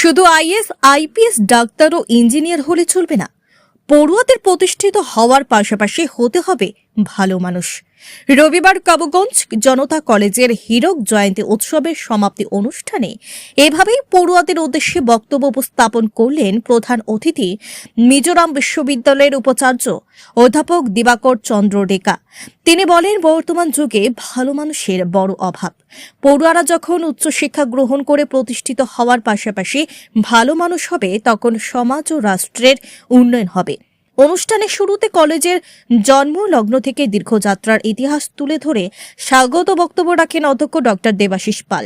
শুধু IAS, IPS doctor ও engineer হলে চলবে না, পড়ুয়াদের প্রতিষ্ঠিত হওয়ার পাশাপাশি হতে হবে ভালো মানুষ। রবিবার কাবুগঞ্জ জনতা কলেজের হীরক জয়ন্তী উৎসবের সমাপ্তি অনুষ্ঠানে এভাবেই পড়ুয়াদের উদ্দেশ্যে বক্তব্য উপস্থাপন করলেন প্রধান অতিথি মিজোরাম বিশ্ববিদ্যালয়ের উপাচার্য অধ্যাপক দিবাকর চন্দ্র রেকা তিনি বলেন, বর্তমান যুগে ভালো মানুষের বড় অভাব। পড়ুয়ারা যখন উচ্চশিক্ষা গ্রহণ করে প্রতিষ্ঠিত হওয়ার পাশাপাশি ভালো মানুষ হবে, তখন সমাজ ও রাষ্ট্রের উন্নয়ন হবে। অনুষ্ঠানের শুরুতে কলেজের জন্ম লগ্ন থেকে দীর্ঘযাত্রার ইতিহাস তুলে ধরে স্বাগত বক্তব্য রাখেন অধ্যক্ষ ডক্টর দেবাশিস পাল।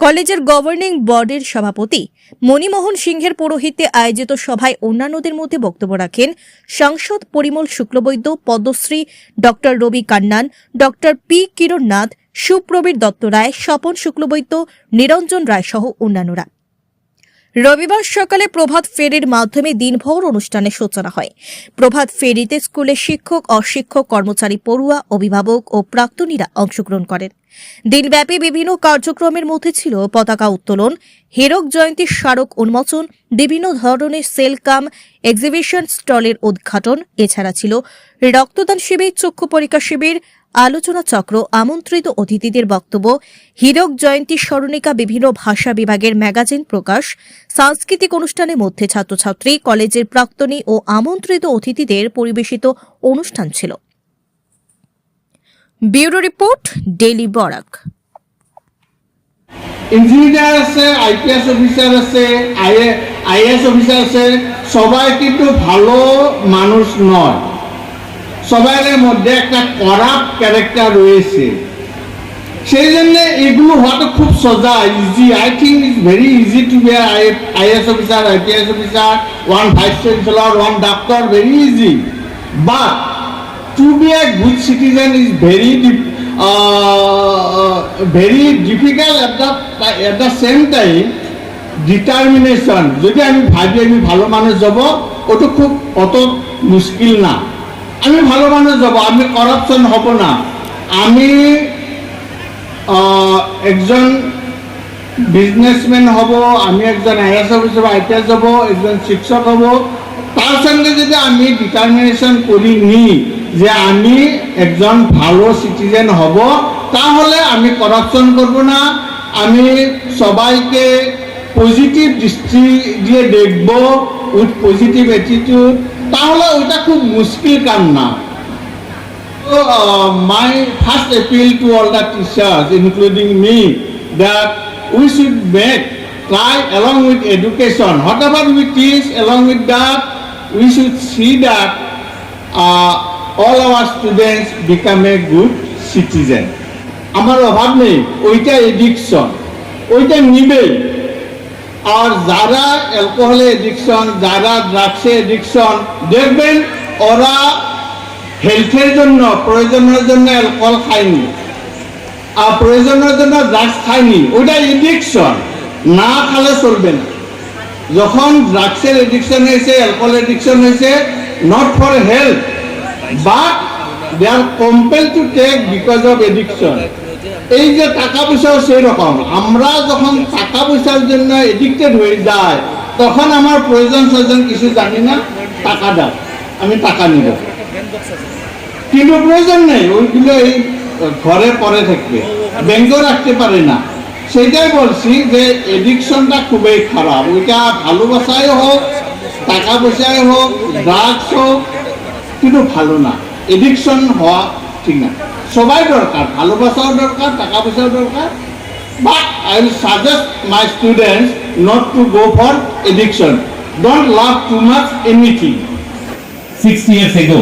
কলেজের গভর্নিং বডির সভাপতি মণিমোহন সিংহের পৌরোহিত্যে আয়োজিত সভায় অন্যান্যদের মধ্যে বক্তব্য রাখেন সাংসদ Parimal Shuklabaidya, Padmashri doctor Ravi Kannan, doctor P Kiran Nath Suprabir Dutta Roy, Swapan Shuklabaidya, Niranjan Roy সহ অন্যান্যরা। রবিবার সকালে প্রভাত ফেরির মাধ্যমে দিনভর অনুষ্ঠানের সূচনা হয়। প্রভাত ফেরিতে স্কুলের শিক্ষক, অশিক্ষক, কর্মচারী পড়ুয়া, অভিভাবক ও প্রাক্তনীরা অংশগ্রহণ করেন। দিনব্যাপী বিভিন্ন কার্যক্রমের মধ্যে ছিল পতাকা উত্তোলন, হীরক জয়ন্তী স্মারক উন্মোচন, বিভিন্ন ধরনের সেল কাম এক্সিবিশন স্টলের উদ্ঘাটন, এছাড়া ছিল রক্তদান শিবির, চক্ষু পরীক্ষা শিবির আলোচনা চক্র আমন্ত্রিত অতিথিদের বক্তব্য, হীরক জয়ন্তী স্মরণিকা বিভিন্ন ভাষা বিভাগের ম্যাগাজিন প্রকাশ, সাংস্কৃতিক অনুষ্ঠানের মধ্যে ছাত্রছাত্রী, কলেজের প্রাক্তনী ও আমন্ত্রিত অতিথিদের পরিবেশিত অনুষ্ঠান ছিল। Bureau report, daily Barak. Engineer আছে, আইপিএস অফিসার আছে আইএস অফিসার আছে, সবাই কিন্তু ভালো মানুষ নয়। সবাইয়ের মধ্যে একটা করাপ ক্যারেক্টার রয়েছে। সেই জন্য এগুলো হওয়াটা খুব সোজা easy I think is very easy to be IAS officer IPS officer one vice chancellor one doctor very easy but a good citizen is very dif- uh, very difficult at the at the same time determination যদি আমি ভাবি আমি ভালো মানুষ যাব ওটা খুব অত মুশকিল না। আমি ভালো মানুষ যাব আমি করাপশন হব না। আমি একজন বিজনেসম্যান হব, আমি একজন আইএস অফিসার আইপিএস হব, একজন শিক্ষক হব। তার সঙ্গে যদি আমি ডিটারমিনেশন করি নি, যে আমি একজন ভালো সিটিজেন হব, তাহলে আমি করাপশন করব না। আমি সবাইকে পজিটিভ দৃষ্টি দিয়ে দেখব উইথ পজিটিভ অ্যাটিটিউড তাহলে ওটা খুব মুশকিল কাম না So, uh, my first appeal to all the teachers, including me, that we should make, try along with education, whatever we teach, along with that, we should see that uh, all our students become a good citizen. আমার অভাব নেই ওইটা addiction ওইটা নিবেই আর যারা অ্যালকোহলে addiction যারা ড্রাগসে addiction দেখবেন ওরা হেলথের জন্য, প্রয়োজনের জন্য অ্যালকোহল খায়নি। আর প্রয়োজনের জন্য ড্রাগস খায়নি। ওটা এডিকশন না খালে চলবে না। যখন ড্রাগসের এডিকশন হয়েছে অ্যালকোহল এডিকশন হয়েছে not for health but they are compel to take because of addiction এই যে টাকা পয়সাও সেই রকম আমরা যখন টাকা পয়সার জন্য এডিক্টেড হয়ে যায় তখন আমার প্রয়োজন প্রয়োজন কিছু জানি না, টাকা দাও, আমি টাকা নিব। কিন্তু প্রয়োজন নেই ওইগুলো এই ঘরে পরে থাকবে, ব্যাংকেও রাখতে পারে না। সেটাই বলছি যে এডিকশনটা খুবই খারাপ। ওইটা ভালোবাসায় হোক, টাকা পয়সায় হোক ড্রাগস হোক, কিন্তু ভালো না। এডিকশন হওয়া ঠিক না। সবাই দরকার ভালোবাসাও দরকার টাকা পয়সাও দরকার but I will suggest my students not to go for addiction don't love too much anything Six years ago,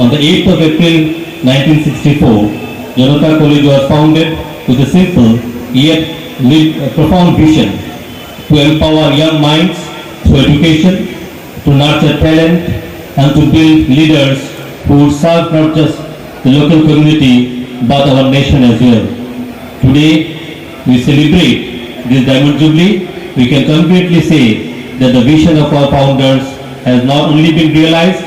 on the 8th of April 1964, Janata College was founded with a simple yet li- profound vision to empower young minds through education, to nurture talent, and to build leaders who would serve not just the local community but our nation as well. Today, we celebrate this Diamond Jubilee. We can confidently say that the vision of our founders has not only been realized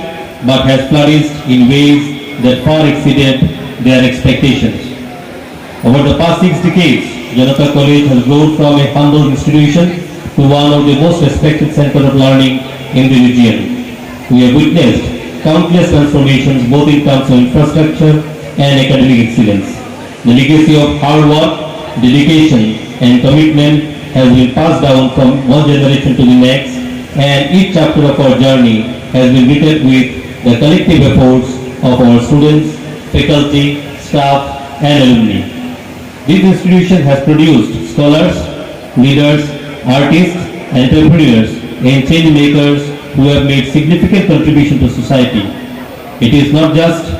but has flourished in ways that far exceeded their expectations. Over the past six decades, Janata College has grown from a humble institution to one of the most respected centers of learning in the region. We have witnessed countless transformations both in terms of infrastructure and academic excellence. The legacy of hard work, dedication and commitment has been passed down from one generation to the next and each chapter of our journey has been written with the collective efforts of our students, faculty, staff and alumni. This institution has produced scholars, leaders, artists, entrepreneurs, and change makers who have made significant contribution to society. It is not just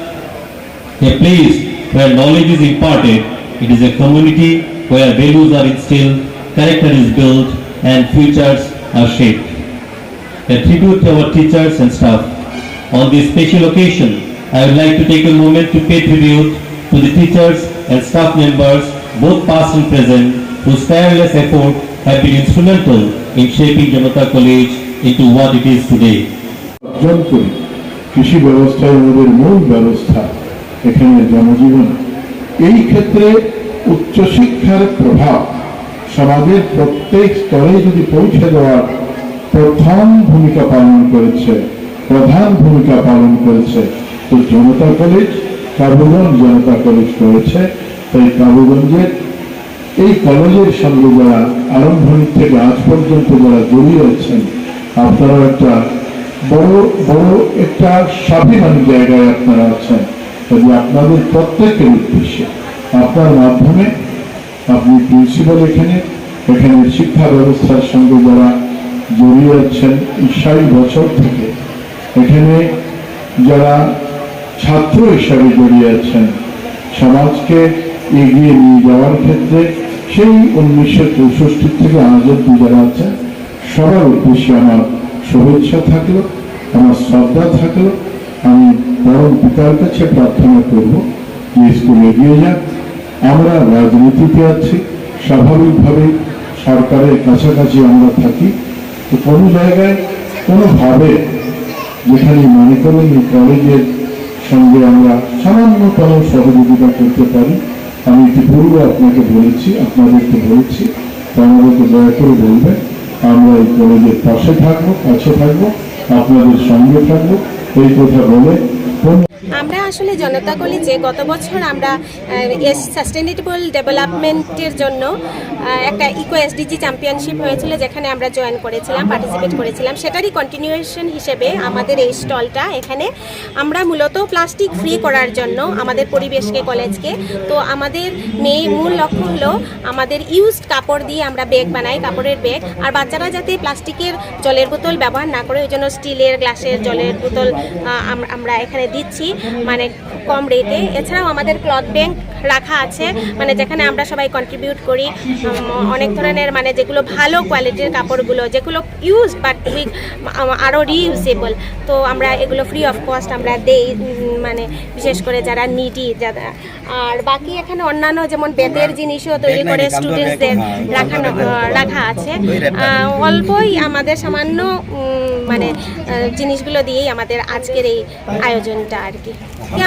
a place where knowledge is imparted, it is a community where values are instilled, character is built, and futures are shaped. A tribute to our teachers and staff. On this special occasion, I would like to take a moment to pay tribute to the teachers and staff members, both past and present, whose tireless effort have been instrumental in shaping Janata College into what it is today. কৃষি আমাদের মূল ব্যবস্থা এখানে জনজীবন এই ক্ষেত্রে উচ্চশিক্ষার প্রভাব সমাজের প্রত্যেক স্তরে যদি পৌঁছে দেওয়ার প্রথম ভূমিকা পালন করেছে, প্রধান ভূমিকা পালন করেছে, তো জনতা কলেজ, কাবুগঞ্জ জনতা কলেজ করেছে তাই কাবুগঞ্জের এই কলেজের সঙ্গে যারা আরম্ভণিক থেকে আজ পর্যন্ত যারা জড়িয়ে আছেন আপনারা একটা বড় বড় একটা স্বাভিমানী জায়গায় আপনারা আছেন। তবে আপনাদের প্রত্যেকের উদ্দেশ্যে, আপনার মাধ্যমে আপনি প্রিন্সিপাল এখানে এখানে শিক্ষা ব্যবস্থার সঙ্গে যারা জড়িয়ে আছেন, ষাট বছর থেকে, এখানে যারা ছাত্র হিসাবে জড়িয়ে আছেন, সমাজকে এগিয়ে নিয়ে যাওয়ার ক্ষেত্রে সেই উনিশশো চৌষট্টি থেকে অব্দি যারা আছেন সবার উদ্দেশ্যে আমার শুভেচ্ছা থাকল, আমার শ্রদ্ধা থাকল। আমি পরম পিতার কাছে প্রার্থনা করব যে স্কুল এগিয়ে যাক। আমরা রাজনীতিতে আছি, স্বাভাবিকভাবে সরকারের কাছাকাছি আমরা থাকি। তো কোনো জায়গায়, কোনোভাবে যেখানে মনে করেন এই কলেজের সঙ্গে আমরা সামান্যতম সহযোগিতা করতে পারি, আমি ইতিপূর্বে আপনাকে বলেছি, আপনাদেরকে বলেছি, তো আমাদেরকে দয়া করে বলবেন। আমরা এই কলেজের পাশে থাকব কাছে থাকব আপনাদের সঙ্গে থাকব। এই কথা বলে আমরা আসলে জনতা কলেজে গত বছর আমরা সাস্টেনেবল ডেভেলপমেন্টের জন্য একটা ইকো এসডিজি চ্যাম্পিয়নশিপ হয়েছিল যেখানে আমরা জয়েন করেছিলাম পার্টিসিপেট করেছিলাম। সেটারই কন্টিনিউয়েশন হিসেবে আমাদের এই স্টলটা এখানে আমরা মূলত প্লাস্টিক ফ্রি করার জন্য আমাদের পরিবেশকে, কলেজকে, তো আমাদের মেয়ে, মূল লক্ষ্য হলো আমাদের ইউজড কাপড় দিয়ে আমরা ব্যাগ বানাই, কাপড়ের ব্যাগ আর বাচ্চারা যাতে প্লাস্টিকের জলের বোতল ব্যবহার না করে, ওই জন্য স্টিলের গ্লাসের জলের বোতল আমরা এখানে দিচ্ছি। মানে কম রেটে এছাড়াও আমাদের ক্লথ ব্যাংক রাখা আছে। মানে যেখানে আমরা সবাই কন্ট্রিবিউট করি অনেক ধরনের মানে যেগুলো ভালো কোয়ালিটির কাপড়গুলো যেগুলো ইউজ বাট উইথ আরও রিইউজেবল তো আমরা এগুলো ফ্রি অফ কস্ট আমরা দেই মানে বিশেষ করে যারা নিডি যারা আর বাকি এখানে অন্যান্য যেমন বেতের জিনিসও তৈরি করে স্টুডেন্টসদের রাখানো রাখা আছে। অল্পই আমাদের সামান্য মানে জিনিসগুলো দিয়েই আমাদের আজকের এই আয়োজনটা আর কি।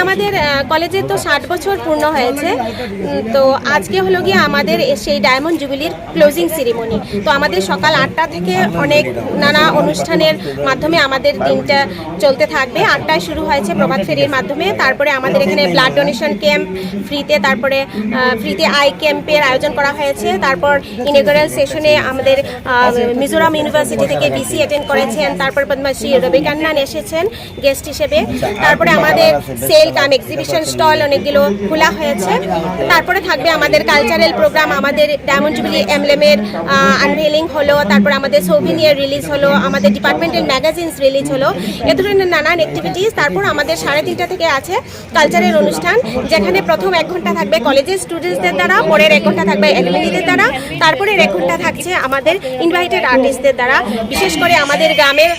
আমাদের কলেজের তো ষাট বছর পূর্ণ হয়েছে। উম, তো আজকে হলো গিয়ে আমাদের সেই ডায়মন্ড জুবিলির ক্লোজিং সেরিমনি তো আমাদের সকাল আটটা থেকে অনেক নানা অনুষ্ঠানের মাধ্যমে আমাদের দিনটা চলতে থাকবে। আটটায় শুরু হয়েছে প্রভাত ফেরির মাধ্যমে। তারপরে আমাদের এখানে ব্লাড ডোনেশন ক্যাম্প ফ্রিতে তারপরে ফ্রিতে আই ক্যাম্পের আয়োজন করা হয়েছে। তারপর ইনেগোরাল সেশনে আমাদের মিজোরাম ইউনিভার্সিটি থেকে বিসি অ্যাটেন্ড করেছেন। তারপর পদ্মশ্রী রবি কান্নান এসেছেন গেস্ট হিসেবে। তারপরে আমাদের সেল কাম এক্সিবিশন স্টল অনেকগুলো খোলা হয়েছে। তারপরে থাকবে আমাদের কালচারাল প্রোগ্রাম আমাদের ডায়মন্ড জুবিলি এমলেমের আনভেলিং হলো, তারপর আমাদের সৌভিনিয়ার রিলিজ হলো, আমাদের ডিপার্টমেন্টাল ম্যাগাজিনস রিলিজ হলো। এ ধরনের নানান অ্যাক্টিভিটিস তারপর আমাদের সাড়ে তিনটা থেকে আছে কালচারাল অনুষ্ঠান, যেখানে প্রথম এক ঘণ্টা থাকবে কলেজের স্টুডেন্টসদের দ্বারা, পরের এক ঘণ্টা থাকবে এলএমএনদের দ্বারা তারপরে এক ঘণ্টা থাকছে আমাদের ইনভাইটেড আর্টিস্টদের দ্বারা। বিশেষ করে আমাদের গ্রামের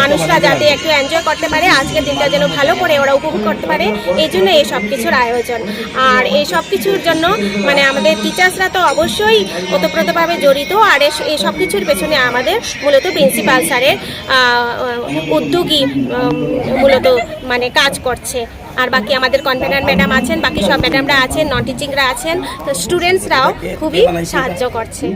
মানুষরা যাতে একটু এনজয় করতে পারে, আজকের দিনটা যেন ভালো করে ওরা উপভোগ করতে পারে, এই জন্য এই সব কিছুর আয়োজন। আর এই সব কিছুর জন্য মানে আমাদের টিচার্সরা তো অবশ্যই ওতপ্রোতভাবে জড়িত। আর এই সব কিছুর পেছনে আমাদের মূলত প্রিন্সিপাল স্যারের উদ্যোগী মূলত মানে কাজ করছে। আর বাকি আমাদের কনভেনার ম্যাডাম আছেন, বাকি সব ম্যাডামরা আছেন নন টিচিংরা আছেন, তো স্টুডেন্টসরাও খুবই সাহায্য করছে।